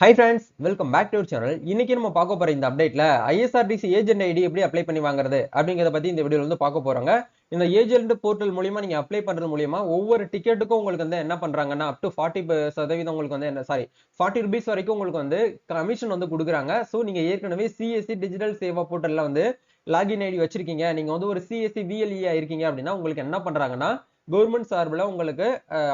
Hi friends welcome back to channel இன்னைக்கு நம்ம பார்க்க போற இந்த அப்டேட்ல ஐஎஸ்ஆர்டிசி ஏஜென்ட் ஐடி எப்படி அப்ளை பண்ணி வாங்குறது அப்படிங்கறத பத்தி இந்த வீடியோல வந்து பார்க்க போறாங்க. இந்த ஏஜென்ட் போர்ட்டல் மூலியமா நீங்க அப்ளை பண்றது மூலியமா ஒவ்வொரு டிக்கெட்டுக்கும் உங்களுக்கு வந்து என்ன பண்றாங்கன்னா அப் டு ஃபார்ட்டி சதவீதம் உங்களுக்கு வந்து என்ன சாரி ஃபார்ட்டி ருபீஸ் வரைக்கும் உங்களுக்கு வந்து கமிஷன் வந்து கொடுக்குறாங்க. ஸோ நீங்க ஏற்கனவே சிஎஸ்சி டிஜிட்டல் சேவா போர்ட்டல்ல வந்து லாகின் ஐடி வச்சிருக்கீங்க. நீங்க வந்து ஒரு சிஎஸ்சி விஎல்இ இருக்கீங்க அப்படின்னா உங்களுக்கு என்ன பண்றாங்கன்னா கவர்மெண்ட் சார்பில் உங்களுக்கு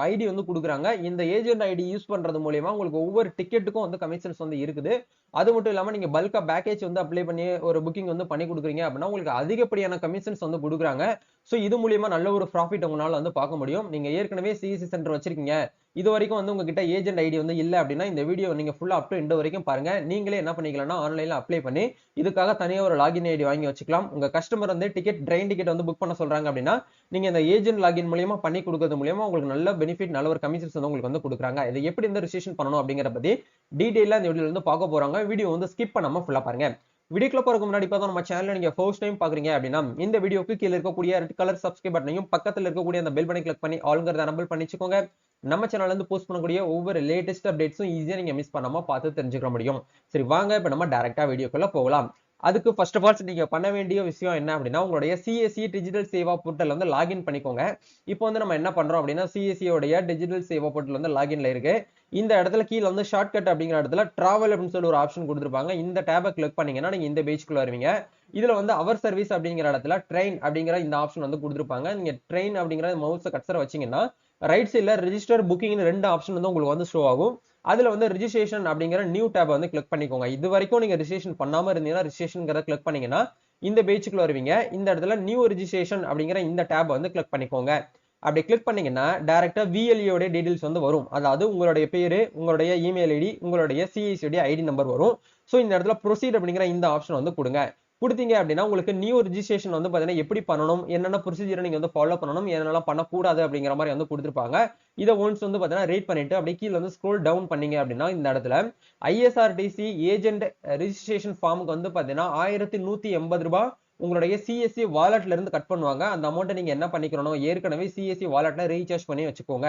ஐடி வந்து கொடுக்குறாங்க. இந்த ஏஜென்ட் ஐடி யூஸ் பண்ணுறது மூலியமா உங்களுக்கு ஒவ்வொரு டிக்கெட்டுக்கும் வந்து கமிஷன்ஸ் வந்து இருக்குது. அது மட்டும் இல்லாம நீங்கள் பல்கா பேக்கேஜ் வந்து அப்ளை பண்ணி ஒரு புக்கிங் வந்து பண்ணி கொடுக்குறீங்க அப்படின்னா உங்களுக்கு அதிகப்படியான கமிஷன்ஸ் வந்து கொடுக்குறாங்க. ஸோ இது மூலியமா நல்ல ஒரு ப்ராஃபிட் உங்களால் வந்து பார்க்க முடியும். நீங்கள் ஏற்கனவே சிஎஸ்சி சென்டர் வச்சிருக்கீங்க. இது வரைக்கும் வந்து உங்ககிட்ட ஏஜென்ட் ஐடி வந்து இல்லை அப்படின்னா இந்த வீடியோ நீங்க ஃபுல்லா அப் டு இந்த வரைக்கும் பாருங்க. நீங்களே என்ன பண்ணிக்கலாம்னா ஆன்லைன்ல அப்ளை பண்ணி இதுக்காக தனியாக ஒரு லாகின் ஐடி வாங்கி வச்சுக்கலாம். உங்க கஸ்டமர் வந்து டிக்கெட் ட்ரெயின் டிக்கெட் வந்து புக் பண்ண சொல்றாங்க அப்படின்னா நீங்க இந்த ஏஜென்ட் லாகின் மூலியமா பண்ணி கொடுக்கறது மூலியமா உங்களுக்கு நல்ல பெனிஃபிட் நல்ல ஒரு கமிஷன்ஸ் வந்து உங்களுக்கு வந்து கொடுக்குறாங்க. இது எப்படி இந்த ரிஜிஸ்ட்ரேஷன் பண்ணணும் அப்படிங்கிற பத்தி டீடைலா இந்த வீடியோ வந்து பார்க்க போறாங்க. வீடியோ வந்து ஸ்கிப் பண்ணாம ஃபுல்லா பாருங்க. வீடியோக்குள்ள போறதுக்கு முன்னாடி பார்த்தா நம்ம சேனல் நீங்க ஃபர்ஸ்ட் டைம் பாக்குறீங்க அப்படின்னா இந்த வீடியோக்கு கீழே இருக்கக்கூடிய ரெட் கலர் சப்ஸ்கிரைப் பட்டனையும் பக்கத்துல இருக்கக்கூடிய அந்த பெல் பட்டனை கிளிக் பண்ணி ஆளுங்கிறத நம்பல் பண்ணிச்சுக்கோங்க. நம்ம சேனல்ல இருந்து போஸ்ட் பண்ணக்கூடிய ஒவ்வொரு லேட்டஸ்ட் அப்டேட்ஸும் ஈஸியா நீங்க மிஸ் பண்ணாம பார்த்து தெரிஞ்சுக்க முடியும். சரி வாங்க இப்ப நம்ம டைரக்டா வீடியோக்குள்ள போகலாம். அதுக்கு ஃபர்ஸ்ட் ஆஃப் ஆல் நீங்க பண்ண வேண்டிய விஷயம் என்ன அப்படின்னா உங்களுடைய சிஎஸ்சி டிஜிட்டல் சேவா போர்ட்டல் வந்து லாகின் பண்ணிக்கோங்க. இப்போ வந்து நம்ம என்ன பண்றோம் அப்படின்னா சிஎஸ்சியோடைய டிஜிட்டல் சேவா போர்ட்டல் வந்து லாகின்ல இருக்கு. இந்த இடத்துல கீழே வந்து ஷார்ட்கட் அப்படிங்கிற இடத்துல டிராவல் அப்படின்னு சொல்லி ஒரு ஆப்ஷன் கொடுத்துருப்பாங்க. இந்த டேபை கிளிக் பண்ணீங்கன்னா நீங்க இந்த பேஜ்க்குள்ள வருவீங்க. இதுல வந்து அவர் சர்வீஸ் அப்படிங்கிற இடத்துல ட்ரெயின் அப்படிங்கிற இந்த ஆப்ஷன் வந்து கொடுத்துருப்பாங்க. நீங்க ட்ரெயின் அப்படிங்கிற மவுஸ் கட்சரை வச்சீங்கன்னா ரைட் சைடில் ரிஜிஸ்டர் புக்கிங்னு ரெண்டு ஆப்ஷன் வந்து உங்களுக்கு வந்து ஷோ ஆகும். அதில் வந்து ரிஜிஸ்ட்ரேஷன் அப்படிங்கிற நியூ டேப் வந்து கிளிக் பண்ணிக்கோங்க. இது வரைக்கும் நீங்கள் ரிஜிஸ்ட்ரேஷன் பண்ணாமல் இருந்தீங்கன்னா ரிஜிஸ்ட்ரேஷன் கிளிக் பண்ணீங்கன்னா இந்த பேஜுக்குள்ள வருவீங்க. இந்த இடத்துல நியூ ரிஜிஸ்ட்ரேஷன் அப்படிங்கிற இந்த டேப் வந்து கிளிக் பண்ணிக்கோங்க. அப்படி கிளிக் பண்ணீங்கன்னா டேரெக்டாக விஎல்இயோட டீடைல்ஸ் வந்து வரும். அதாவது உங்களுடைய பேரு உங்களுடைய இமெயில் ஐடி உங்களுடைய சிஐசியுடைய ஐடி நம்பர் வரும். ஸோ இந்த இடத்துல ப்ரொசீட் அப்படிங்கிற இந்த ஆப்ஷன் வந்து கொடுங்க. கொடுத்தீங்க அப்படின்னா உங்களுக்கு நியூ ரிஜிஸ்ட்ரேஷன் வந்து பார்த்தீங்கன்னா எப்படி பண்ணணும் என்னென்ன ப்ரொசீஜரை நீங்கள் வந்து ஃபாலோ பண்ணணும் என்னெல்லாம் பண்ணக்கூடாது அப்படிங்கிற மாதிரி வந்து கொடுத்துருப்பாங்க. இதை ஒன்ஸ் வந்து பார்த்தீங்கன்னா ரீட் பண்ணிட்டு அப்படியே கீழே வந்து ஸ்க்ரோல் டவுன் பண்ணீங்க அப்படின்னா இந்த இடத்துல ஐஎஸ்ஆர்டிசி ஏஜென்ட் ரிஜிஸ்ட்ரேஷன் ஃபார்முக்கு வந்து பார்த்தீங்கன்னா ஆயிரத்தி நூற்றி எண்பது ரூபாய் உங்களுடைய சிஎஸ்சி வாலெட்ல இருந்து கட் பண்ணுவாங்க. அந்த அமௌண்ட்டை நீங்க என்ன பண்ணிக்கணும் ஏற்கனவே சிஎஸ்சி வாலெட்ல ரீசார்ஜ் பண்ணி வச்சுக்கோங்க.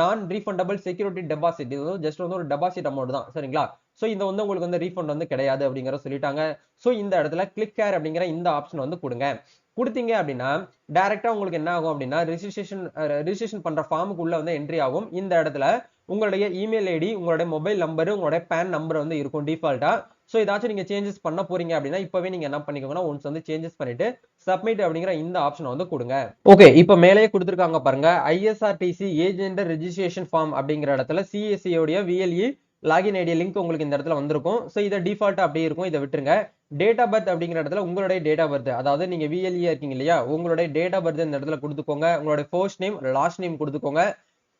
நான் ரீஃபண்டபிள் செக்யூரிட்டி டெபாசிட் இது வந்து ஜஸ்ட் வந்து ஒரு டெபாசிட் அமௌண்ட் தான். சரிங்களா? ஸோ இந்த வந்து உங்களுக்கு வந்து ரீஃபண்ட் வந்து கிடையாது அப்படிங்கிற சொல்லிட்டாங்க. ஸோ இந்த இடத்துல கிளிக் கேர் அப்படிங்கிற இந்த ஆப்ஷன் வந்து கொடுங்க. கொடுத்தீங்க அப்படின்னா டைரக்டா உங்களுக்கு என்ன ஆகும் அப்படின்னா ரிஜிஸ்ட்ரேஷன் ரிஜிஸ்ட்ரேஷன் பண்ற ஃபார்முக்கு உள்ள வந்து என்ட்ரி ஆகும். இந்த இடத்துல உங்களுடைய இமெயில் ஐடி உங்களுடைய மொபைல் நம்பரு உங்களுடைய பேன் நம்பர் வந்து இருக்கும் டிஃபால்ட்டா ஸோ ஏதாச்சும் நீங்கள் சேஞ்சஸ் பண்ண போறீங்க அப்படின்னா இப்போவே நீங்க என்ன பண்ணிக்கோங்கன்னா ஒன்ஸ் வந்து சேஞ்சஸ் பண்ணிட்டு சப்மிட் அப்படிங்கிற இந்த ஆப்ஷனை வந்து கொடுங்க. ஓகே இப்போ மேலேயே கொடுத்துருக்காங்க பாருங்க. ஐஎஸ்ஆர்டிசி ஏஜென்ட் ரெஜிஸ்ட்ரேஷன் ஃபார்ம் அப்படிங்கிற இடத்துல சிஎஸ்சியோடைய விஎல்இ லாகின் ஐடியா லிங்க் உங்களுக்கு இந்த இடத்துல வந்திருக்கும். ஸோ இதை டிஃபால்ட் அப்படியே இருக்கும். இதை விட்டுருங்க. டேட் ஆஃப் பர்த் அப்படிங்கிற இடத்துல உங்களுடைய டேட் ஆஃப் பர்த் அதாவது நீங்க விஎல்இ இருக்கீங்க இல்லையா? உங்களுடைய டேட் ஆஃப் பர்த் இந்த இடத்துல கொடுத்துக்கோங்க. உங்களுடைய ஃபர்ஸ்ட் நேம் லாஸ்ட் நேம் கொடுத்துக்கோங்க.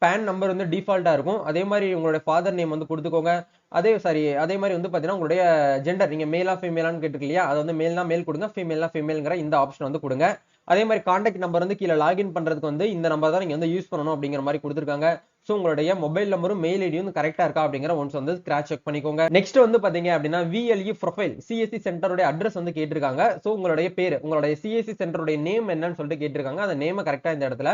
பேன் நம்பர் வந்து டிஃபால்ட்டாக இருக்கும். அதே மாதிரி உங்களுடைய ஃபாதர் நேம் வந்து கொடுத்துக்கோங்க. அதே சாரி அதே மாதிரி வந்து பார்த்தீங்கன்னா உங்களுடைய ஜெண்டர் நீங்கள் மேலா ஃபீமேலான்னு கேட்டுருக்கு இல்லையா வந்து மேல்னா மேல் கொடுங்க ஃபீமேல்னா ஃபீமேல்ங்கிற இந்த ஆப்ஷன் வந்து கொடுங்க. அதே மாதிரி காண்டாக்ட் நம்பர் வந்து கீழே லாகின் பண்ணுறதுக்கு வந்து இந்த நம்பர் தான் நீங்கள் வந்து யூஸ் பண்ணணும் அப்படிங்கிற மாதிரி கொடுத்துருக்காங்க. ஸோ உங்களுடைய மொபைல் நம்பரும் மெயில் ஐடி வந்து கரெக்டாக இருக்கா அப்படிங்கிற ஒன்ஸ் வந்து ஸ்கிராச் செக் பண்ணிக்கோங்க. நெக்ஸ்ட் வந்து பார்த்தீங்க அப்படின்னா விஎல்இ ப்ரொஃபைல் சிஎஸ்சி சென்டருடைய அட்ரஸ் வந்து கேட்டிருக்காங்க. ஸோ உங்களுடைய பேர் உங்களுடைய சிஎஸ்சி சென்டருடைய நேம் என்னன்னு சொல்லிட்டு கேட்டிருக்காங்க. அந்த நேமை கரெக்டாக இந்த இடத்துல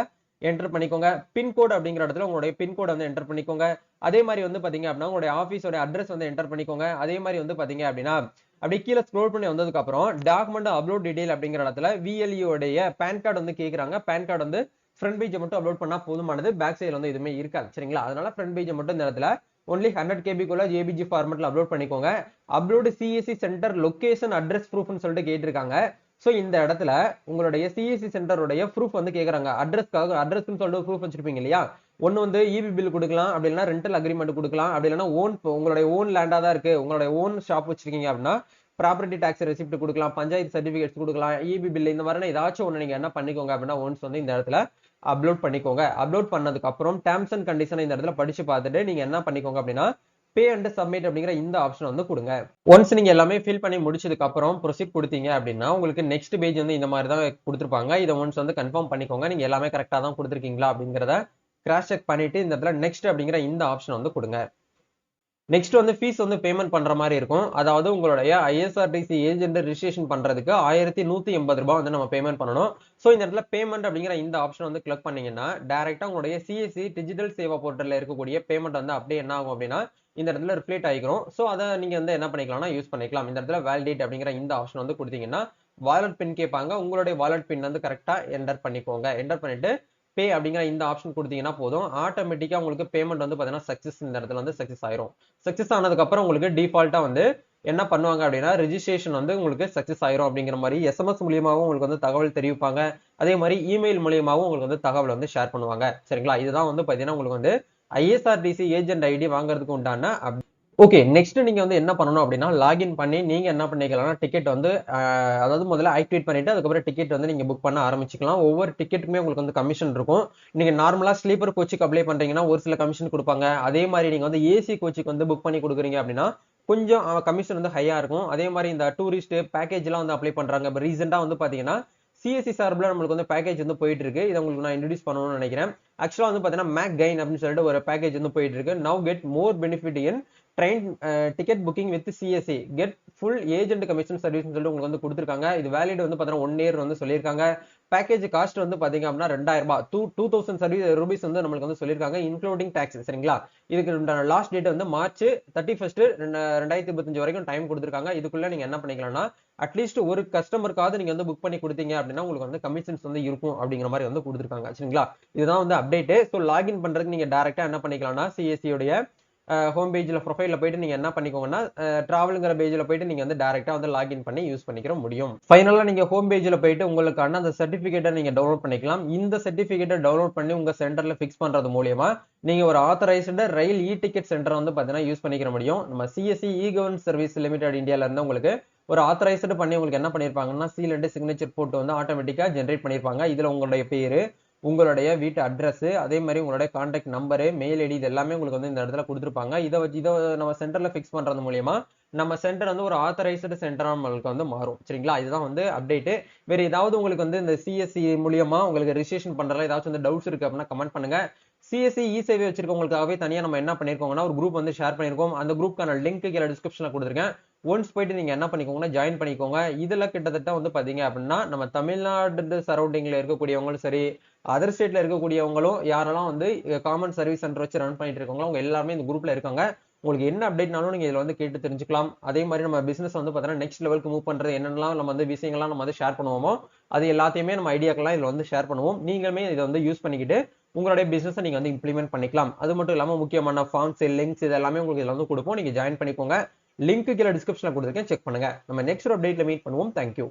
என்டர் பண்ணிக்கோங்க. பின்கோடு அப்படிங்கிற இடத்துல உங்களுடைய பின்கோடு வந்து என்டர் பண்ணிக்கோங்க. அதே மாதிரி வந்து பாத்தீங்க அப்படின்னா உங்களுடைய ஆஃபீஸோட அட்ரஸ் வந்து என்டர் பண்ணிக்கோங்க. அதே மாதிரி வந்து பாத்தீங்க அப்படின்னா அப்படி கீழே ஸ்க்ரோல் பண்ணி வந்ததுக்கு அப்புறம் டாக்குமெண்ட் அப்லோட் டீடைல் அப்படிங்கிற இடத்துல விஎல்இயோடைய பேன் கார்டு வந்து கேட்குறாங்க பேன் கார்டு வந்து ஃப்ரண்ட் பேஜை மட்டும் அப்லோட் பண்ணா போதுமானது. பேக் சைடில் வந்து எதுவுமே இருக்காது. சரிங்களா? அதனால ஃப்ரண்ட் பேஜை மட்டும் இந்த இடத்துல ஒன்லி ஹண்ட்ரட் கேபிக்குள்ள ஜேபிஜி ஃபார்மெட்ல அப்லோட் பண்ணிக்கோங்க. Upload CSC centre location address ப்ரூஃப்னு சொல்லிட்டு கேட்டிருக்காங்க. ஸோ இந்த இடத்துல உங்களுடைய சிஎஸ்சி சென்டருடைய ப்ரூஃப் வந்து கேட்குறாங்க அட்ரஸ்க்காக அட்ரஸ்ன்னு சொல்லிட்டு ப்ரூஃப் வச்சிருப்பீங்க இல்லையா? ஒன்று வந்து இபி பில் கொடுக்கலாம் அப்படி இல்லைனா ரெண்டல் அக்ரிமெண்ட் கொடுக்கலாம் அப்படி இல்லைனா ஓன் உங்களுடைய ஓன் லேண்டாக தான் இருக்கு. உங்களுடைய ஓன் ஷாப் வச்சிருக்கீங்க அப்படின்னா ப்ராப்பர்ட்டி டாக்ஸ் ரெசிப்ட் கொடுக்கலாம் பஞ்சாயத்து சர்டிஃபிகேட்ஸ் கொடுக்கலாம் இபி பில் இந்த மாதிரி ஏதாச்சும் ஒன்று நீங்கள் என்ன பண்ணிக்கோங்க அப்படின்னா ஒன்ஸ் வந்து இந்த இடத்துல அப்லோட் பண்ணிக்கோங்க. அப்லோட் பண்ணதுக்கு அப்புறம் டேர்ம்ஸ் அண்ட் கண்டிஷன் இந்த இடத்துல படிச்சு பார்த்துட்டு நீங்க என்ன பண்ணிக்கோங்க அப்படின்னா பே அண்ட் சப்மிட் அப்படிங்கிற இந்த ஆப்ஷன் வந்து கொடுங்க. ஒன்ஸ் நீங்க எல்லாமே ஃபில் பண்ணி முடிச்சதுக்கு அப்புறம் ப்ரொசீட் கொடுத்தீங்க அப்படின்னா உங்களுக்கு நெக்ஸ்ட் பேஜ் வந்து இந்த மாதிரி தான் கொடுத்துருப்பாங்க. இதை ஒன்ஸ் வந்து கன்ஃபார்ம் பண்ணிக்கோங்க. நீங்க எல்லாமே கரெக்டாக தான் கொடுத்துருக்கீங்களா அப்படிங்கிறத கிராஷ் செக் பண்ணிட்டு இந்த இடத்துல நெக்ஸ்ட் அப்படிங்கிற இந்த ஆப்ஷன் வந்து கொடுங்க. நெக்ஸ்ட் வந்து ஃபீஸ் வந்து பேமெண்ட் பண்ற மாதிரி இருக்கும். அதாவது உங்களுடைய ஐஎஸ்ஆர்டிசி ஏஜென்ட் ரிஜிஸ்ட்ரேஷன் பண்றதுக்கு ஆயிரத்தி நூத்தி எண்பது ரூபாய் வந்து நம்ம பேமெண்ட் பண்ணணும். ஸோ இந்த இடத்துல பேமெண்ட் அப்படிங்கிற இந்த ஆப்ஷன் வந்து கிளிக் பண்ணீங்கன்னா டேரக்டா உங்களுடைய சிஎஸ்சி டிஜிட்டல் சேவா போர்ட்டல்ல இருக்கக்கூடிய பேமெண்ட் வந்து அப்படியே என்ன ஆகும் அப்படின்னா இந்த இடத்துல ரிஃப்ளேட் ஆகிக்கிறோம். ஸோ அதை நீங்கள் வந்து என்ன பண்ணிக்கலாம்னா யூஸ் பண்ணிக்கலாம். இந்த இடத்துல வேலிடேட் அப்படிங்கிற இந்த ஆப்ஷன் வந்து கொடுத்தீங்கன்னா வாலெட் பின் கேட்பாங்க. உங்களுடைய வாலெட் பின் வந்து கரெக்டாக என்டர் பண்ணிக்கோங்க. என்டர் பண்ணிட்டு பே அப்படிங்கிற இந்த ஆப்ஷன் கொடுத்தீங்கன்னா போதும். ஆட்டோமேட்டிக்காக உங்களுக்கு பேமெண்ட் வந்து பார்த்தீங்கன்னா சக்ஸஸ் இந்த இடத்துல வந்து சக்ஸஸ் ஆயிரும். சக்ஸஸ் ஆனதுக்கப்புறம் உங்களுக்கு டிஃபால்ட்டாக வந்து என்ன பண்ணுவாங்க அப்படின்னா ரிஜிஸ்ட்ரேஷன் வந்து உங்களுக்கு சக்ஸஸ் ஆயிரும் அப்படிங்கிற மாதிரி எஸ்எம்எஸ் மூலியமாகவும் உங்களுக்கு வந்து தகவல் தெரிவிப்பாங்க. அதே மாதிரி இமெயில் மூலியமாகவும் உங்களுக்கு வந்து தகவல் வந்து ஷேர் பண்ணுவாங்க. சரிங்களா? இதுதான் வந்து பார்த்தீங்கன்னா உங்களுக்கு வந்து ஐஎஸ்ஆர்டிசி ஏஜென்ட் ஐடி வாங்குறதுக்கு உண்டான ஓகே நெக்ஸ்ட் நீங்க வந்து என்ன பண்ணணும் அப்படின்னா லாகின் பண்ணி நீங்க என்ன பண்ணிக்கலாம்னா டிக்கெட் வந்து அதாவது முதல்ல ஆக்டிவேட் பண்ணிட்டு அதுக்கப்புறம் டிக்கெட் வந்து நீங்க புக் பண்ண ஆரம்பிச்சுக்கலாம். ஒவ்வொரு டிக்கெட்டுமே உங்களுக்கு வந்து கமிஷன் இருக்கும். நீங்க நார்மலா ஸ்லீப்பர் கோச்சுக்கு அப்ளை பண்றீங்கன்னா ஒரு சில கமிஷன் கொடுப்பாங்க. அதே மாதிரி நீங்க வந்து ஏசி கோச்சுக்கு வந்து புக் பண்ணி கொடுக்குறீங்க அப்படின்னா கொஞ்சம் கமிஷன் வந்து ஹையா இருக்கும். அதே மாதிரி இந்த டூரிஸ்ட் பேக்கேஜ்லாம் வந்து அப்ளை பண்றாங்க. இப்போ ரீசெண்டா வந்து பாத்தீங்கன்னா சிஎஸ்சி சார்பில் நம்மளுக்கு வந்து பேக்கேஜ் வந்து போயிட்டு இருக்கு இதை உங்களுக்கு நான் இன்ட்ரடியூஸ் பண்ணணும்னு நினைக்கிறேன். ஆக்சுவலா வந்து பாத்தீங்கன்னா மேக் கைன் அப்படின்னு சொல்லிட்டு ஒரு பேக்கேஜ் வந்து போயிட்டு இருக்கு now get more benefit in train ticket booking with CSC get full agent commission service சொல்லிட்டு உங்களுக்கு வந்து கொடுத்துருக்காங்க. இது வேலிட் வந்து பார்த்தீங்கன்னா ஒன் இயர் வந்து சொல்லியிருக்காங்க. பேக்கேஜ் காஸ்ட் வந்து பாத்தீங்க அப்படின்னா ரெண்டாயிரம் ரூபாய். Two two thousand service rupees வந்து நம்மளுக்கு வந்து சொல்லியிருக்காங்க இன்க்ளூடிங் டாக்ஸ் சரிங்களா? இதுக்கு லாஸ்ட் டேட் வந்து மார்ச் தேர்ட்டி ஃபர்ஸ்ட் ரெண்டாயிரத்தி இருபத்தஞ்சு வரைக்கும் டைம் கொடுத்துருக்காங்க. இதுக்குள்ள நீங்க என்ன பண்ணிக்கலாம்னா அட்லீஸ்ட் ஒரு கஸ்டமருக்காவது நீங்க வந்து புக் பண்ணி கொடுத்தீங்க அப்படின்னா உங்களுக்கு வந்து கமிஷன்ஸ் வந்து இருக்கும் அப்படிங்கிற மாதிரி வந்து கொடுத்துருக்காங்க சரிங்களா? இதுதான் வந்து அப்டேட் ஸோ லாகின் பண்றதுக்கு நீங்க டேரக்டா என்ன பண்ணிக்கலாம்னா சிஎஸ்சியோட ஹோம் பேஜில் ப்ரொஃபைலில் போயிட்டு நீங்கள் என்ன பண்ணிக்கோங்கன்னா ட்ராவலுங்கிற பேஜில் போயிட்டு நீங்கள் வந்து டேரெக்டாக வந்து லாகின் பண்ணி யூஸ் பண்ணிக்கிற முடியும். ஃபைனலாக நீங்கள் ஹோம் பேஜில் போயிட்டு உங்களுக்கான அந்த சர்டிஃபிகேட்டை நீங்கள் டவுன்லோட் பண்ணிக்கலாம். இந்த சர்டிஃபிகேட்டை டவுன்லோட் பண்ணி உங்கள் சென்டரில் ஃபிக்ஸ் பண்ணுறது மூலியமா நீங்கள் ஒரு ஆத்தரைஸ்டு ரயில் இ டிக்கெட் சென்டரை வந்து பார்த்தீங்கன்னா யூஸ் பண்ணிக்கிற முடியும். நம்ம CSC e governance service limited இந்தியாவிலேருந்து உங்களுக்கு ஒரு ஆத்தரைஸ்டு பண்ணி உங்களுக்கு என்ன பண்ணியிருப்பாங்கன்னா சீல் சிக்னேச்சர் போட்டு வந்து ஆட்டோமேட்டிக்காக ஜென்ரேட் பண்ணியிருப்பாங்க இதில் உங்களுடைய பேர் உங்களுடைய வீட்டு அட்ரஸ் அதே மாதிரி உங்களுடைய கான்டாக்ட் நம்பரு மெயில் ஐடி இது எல்லாமே உங்களுக்கு வந்து இந்த இடத்துல கொடுத்துருப்பாங்க. இதை வச்சு இதை நம்ம சென்டரில் ஃபிக்ஸ் பண்ணுறது மூலியமா நம்ம சென்டர் வந்து ஒரு ஆத்தரைஸ்டு சென்டராக நம்மளுக்கு வந்து மாறும். சரிங்களா? இதுதான் வந்து அப்டேட் வேறு ஏதாவது உங்களுக்கு வந்து இந்த சிஎஸ்சி மூலியமா உங்களுக்கு ரிஜிஸ்ட்ரேஷன் பண்ணுறதுல ஏதாச்சும் வந்து டவுட்ஸ் இருக்கு அப்படின்னா கமெண்ட் பண்ணுங்க. சிஎஸ்சி இ சேவை வச்சிருக்கவங்களுக்காகவே தனியாக நம்ம என்ன பண்ணிருக்கோம்னா ஒரு குரூப் வந்து ஷேர் பண்ணிருக்கோம். அந்த குரூப்க்கான லிங்க் கீழே டிஸ்கிரிப்ஷனில் கொடுத்துருக்கேன். ஒன்ஸ் போயிட்டு நீங்க என்ன பண்ணிக்கோங்கன்னா ஜாயின் பண்ணிக்கோங்க. இதுல கிட்டத்தட்ட வந்து பாத்தீங்க அப்படின்னா நம்ம தமிழ்நாடு சரௌண்டிங்ல இருக்கக்கூடியவங்களும் சரி அதர் ஸ்டேட்ல இருக்கக்கூடியவங்களும் யாரெல்லாம் வந்து காமன் சர்வீஸ் சென்டர் வச்சு ரன் பண்ணிட்டு இருக்காங்களோ அவங்க எல்லாருமே இந்த குரூப்ல இருக்காங்க. உங்களுக்கு என்ன அப்டேட்னாலும் நீங்க இதுல வந்து கேட்டு தெரிஞ்சுக்கலாம். அதே மாதிரி நம்ம பிசினஸ் வந்து பார்த்தீங்கன்னா நெக்ஸ்ட் லெவலுக்கு மூவ் பண்றது என்னென்னலாம் நம்ம வந்து விஷயங்கள்லாம் நம்ம வந்து ஷேர் பண்ணுவோமோ அது எல்லாத்தையுமே நம்ம ஐடியாக்கெல்லாம் இதுல வந்து ஷேர் பண்ணுவோம். நீங்களுமே இதை வந்து யூஸ் பண்ணிக்கிட்டு உங்களுடைய பிசினஸ் நீங்க வந்து இம்ப்ளிமெண்ட் பண்ணிக்கலாம். அது மட்டும் இல்லாம முக்கியமான ஃபார்ம்ஸ் லிங்க்ஸ் இது எல்லாமே உங்களுக்கு இதுல வந்து கொடுப்போம். நீங்க ஜாயின் பண்ணிக்கோங்க. லிங்க் கீழே டிஸ்கிரிப்ஷனில் கொடுத்துருக்கேன். செக் பண்ணுங்க. நம்ம நெக்ஸ்ட் அப்டேட்டில் மீட் பண்ணுவோம். தேங்க்யூ